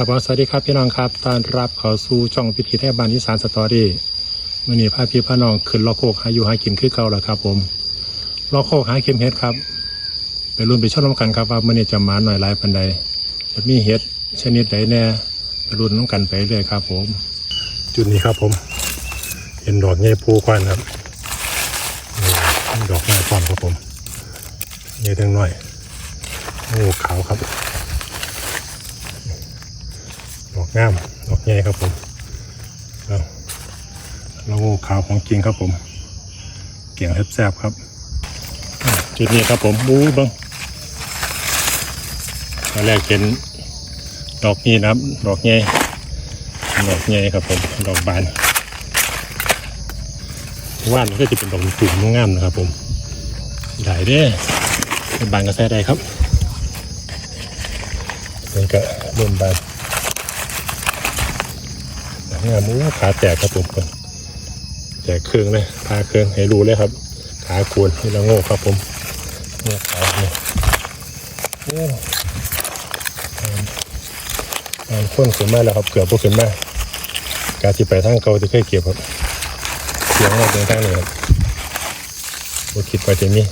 ครับผมสวัสดีครับพี่น้องครับต้อนรับเข้าสู่ช่องพิธีแทบบานที่สารสตอรี่มื่อนี้พาพี่พาน้องขึ้นล้อโคกหาอยู่หากินคือเก่าแล้วครับ ผมล้อโคกหาเข็มเห็ดครับ ไปรุ่นไปชมน้ำกันครับว่ามื่อนี้จะมาหน่อยหลายปันใดจะมีเห็ดชนิดใดแน่ไปรุ่นน้ำกันไปเรื่อยครับ ผม จุดนี้ครับผม เห็นดอกเงี้ยภูควันครับดอกเงี้ยควันครับผมเงี้ยทั้งน้อยงูขาวครับ อกงามดอกใหญ่ครับผมแล้วแล้วงูขาวของจริงครับผม เกี่ยงแซ่บๆครับจุดนี้ครับผมบู๊บังตอนแรกเป็นดอกนี้นะครับ ดอกใหญ่ดอกใหญ่ครับผมดอกบานว่านก็จะเป็นดอกตุ่มงามนะครับ ผมได้เด้บานกาแฟได้ครับมันก็เริ่มบาน งามมูขาแตกครับผมก่อนแตกเครื่องเลยขาเครื่องให้รู้เลยครับ ขาโควรนี่ละโง่ครับผมโง่ขาเนี่ยโอ้งานข้นขึ้นมาแล้วครับเกือบพวกขึ้นมาการที่ไปทางเก่าที่เคยเก็บครับเสียงออกในทางนี้ครับบคิดไปจะมี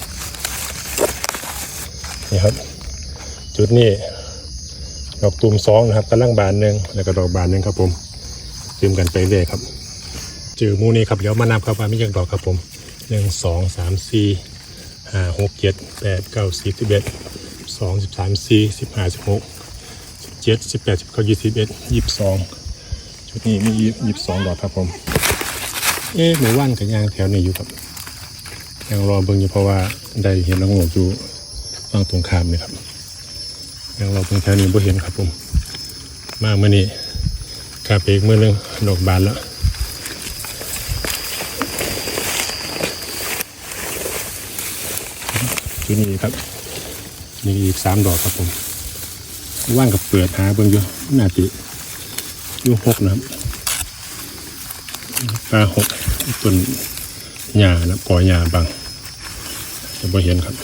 นี่ครับ จุดนี้ดอกตุ่มสองนะครับกำลังบานหนึ่งแล้วก็ดอกบานหนึ่งครับผม ตืมกันไปเรื่อยครับเจอมูนี้ครับเดี๋ยวมานับครับว่ามีจักดอกครับผมหนึ่งสองสามสี่ห้าหกเจ็ดแปดเก้าสิบสิบเอ็ดสองสิบสามสี่สิบห้าสิบหกสิบเจ็ดสิบแปดสิบเก้ายี่สิบเอ็ดยี่สิบสองชุดนี้มียี่สิบสองดอกครับผม เอ๊ะหมู่ว่านกับยางแถวนี้อยู่ครับยังรอเบิ่งอยู่เพราะว่าได้เห็นน้องหงอยู่ฝั่งตรงข้ามนี่ครับยังรอเบิ่งแถวนี้บ่เห็นครับผม มาเมื่อนี้ กาไปอีกมือหนึงดอกบานแล้วจุดนี้ครับนี่อีกสามดอกครับผม ว่างกับเปิดหาเบิ่งอยู่น่าจะอยู่หกนะครับปลาหกต้นหญ้านะก่อหญ้าบางจะบ่เห็นครับ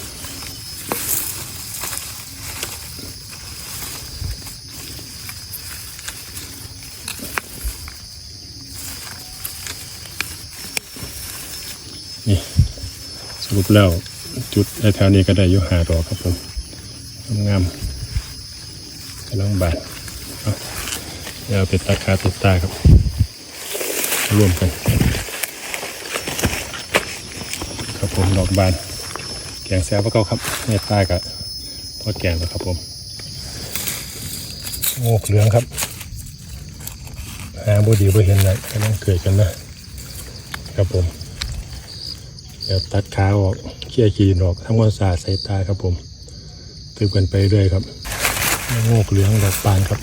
นี่สรุปแล้วจุดแถวนี้ก็ได้อยู่หาดอกครับผมงามๆกำลังบานเอาเดี๋ยวเอาไปตัดขาติดตาครับ รวมกัน ครับผมดอกบาน แกงแซ่บพวกเขาครับในใต้กับพอแกงแล้วครับผมโอ้เหลืองครับหาบุดีบุเห็นเลยกำลังเกิดกันนะครับผม เดี๋ยวตัดขาออกเขี่ยขีนออกทั้งวันสาใส่ตาครับผมตืบกันไปเรื่อยครับโงกเหลืองดอกบานครับ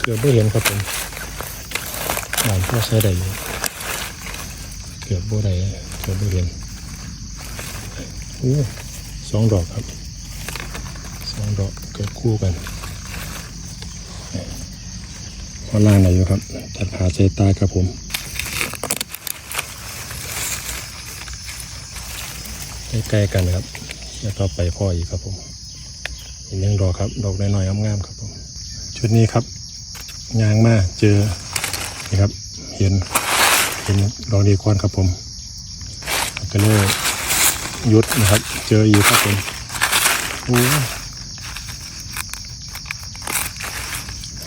เกือบไม่เห็นครับผมบานก็ใช้ได้เกือบบ่ได้เกือบไม่เห็นโอ้สองดอกครับสองดอกเกิดคู่กันพอล่างไหนอยู่ครับตัดขาใส่ตาครับผม ใกล้ๆกันครับ แล้วก็ไปพ่ออีกครับผมอีกหนึ่งดอกครับ ดอกน้อยๆงามๆครับผมชุดนี้ครับยางมาเจอนี่ครับ เห็นเห็นดอกดีควอนครับผมก็เลยยุดนะครับ เจออีกครับผมโอ้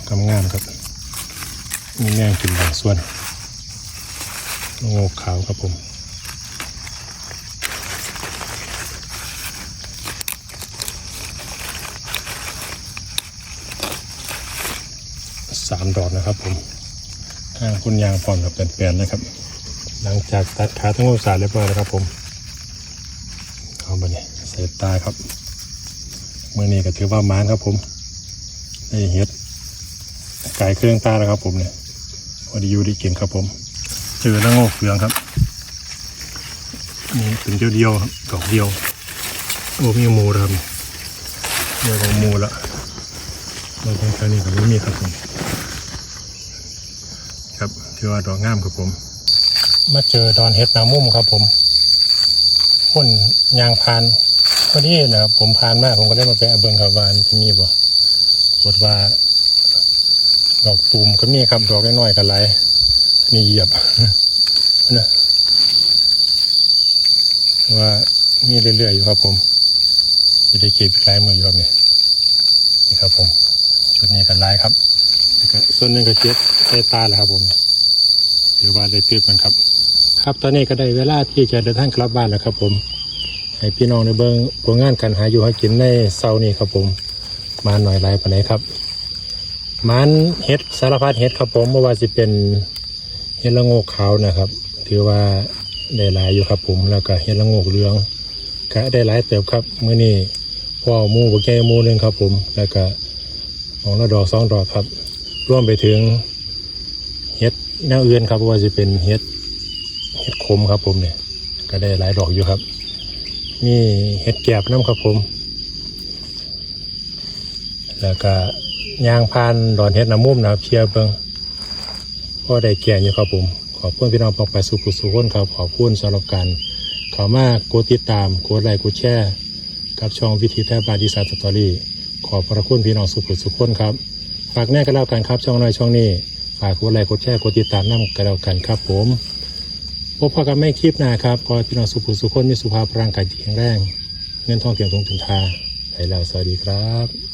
กำงามครับ มีแมงกินบางส่วนโงกขาวครับผม สามดอกนะครับผมห้างคุณยางพร้อมกับแปลนๆนะครับ หลังจากตัดขาทั้งหมดสาเรียบร้อยแล้วครับผมเอาไปนี่ใส่ตาครับเมื่อนี้ก็ถือว่ามานครับผมได้เห็ดไก่เครื่องตาแล้วครับผมเนี่ยพอดีอยู่ดีเกินครับผมเจอแล้วโงกเหลืองครับนี่เป็นเดียวเดียวๆดอกเดียวโอ้มีหมูรับเดียวของหมูละ เราตรงแค่นี้ก็ไม่มีครับผมครับที่ว่าดอกงามครับผม มาเจอดอนเห็ดนามุ่มครับผมพ่นยางพานพอดีนะครับผมพานมากผมก็ได้มาแปะเบิงครับวานจะมีบ่ปรากฏว่า ดอกตูมก็มีครับดอกน้อยๆกันหลายนี่เหยียบนะว่ามีเรื่อยๆอยู่ครับผมจะได้เก็บอีกหลายมืออยู่ครับเนี่ยนี่ครับผม ชุดนี้กันหลายครับแล้วก็ส่วนนึงก็เจ็บใส่ตาแหละครับผมถือว่าได้ตื่นมันครับ ครับตอนนี้ก็ได้เวลาที่จะเดินทางกลับบ้านแล้วครับ ผมให้พี่น้องในเบิ้งผลงานการหาอยู่หากินในเซานี้ครับผม มาหน่อยไรปานไหนครับมันเห็ดสารพัดเห็ดครับผมไม่ว่าจะเป็นเห็ดละโงกขาวนะครับ ถือว่าได้หลายอยู่ครับผมแล้วก็เห็ดละโงกเหลืองก็ได้หลายเติบครับเมื้อนี้พ่อเอาหมูบกแก่หมูหนึงครับผม แล้วก็ ของละดอกสองดอกครับร่วมไปถึงเห็ดแนวอื่นครับว่าจะเป็นเห็ดเห็ดขมครับผมเนี่ยก็ได้หลายดอกอยู่ครับนี่เห็ดแกบน้ำครับผม แล้วก็ยางพานดอนเห็ดน้ำมุมนะครับเชียร์เบิงก็ได้แก่อยู่ครับผม ขอบคุณพี่น้องปองไปสุขุสุขคนครับขอบคุณสำหรับการข้ามากดติดตามกดไลค์กดแชร์กับช่องวิธีแทบบาดีสาสตอรี่ ขอบพระคุณพี่น้องสุขุสุขคนครับ ฝากแน่กันแล้วกันครับช่องน้อยช่องนี้ ฝากกดไลค์กดแชร์กดติดตามน้ำกันแล้วกันครับผม พบกันไม่คลิปหน้าครับขอพี่น้องสุขุสุขคนมีสุขภาพร่างกายที่แข็งแรง เงินทองเกี่ยวกับถึงทาไปแล้วสวัสดีครับ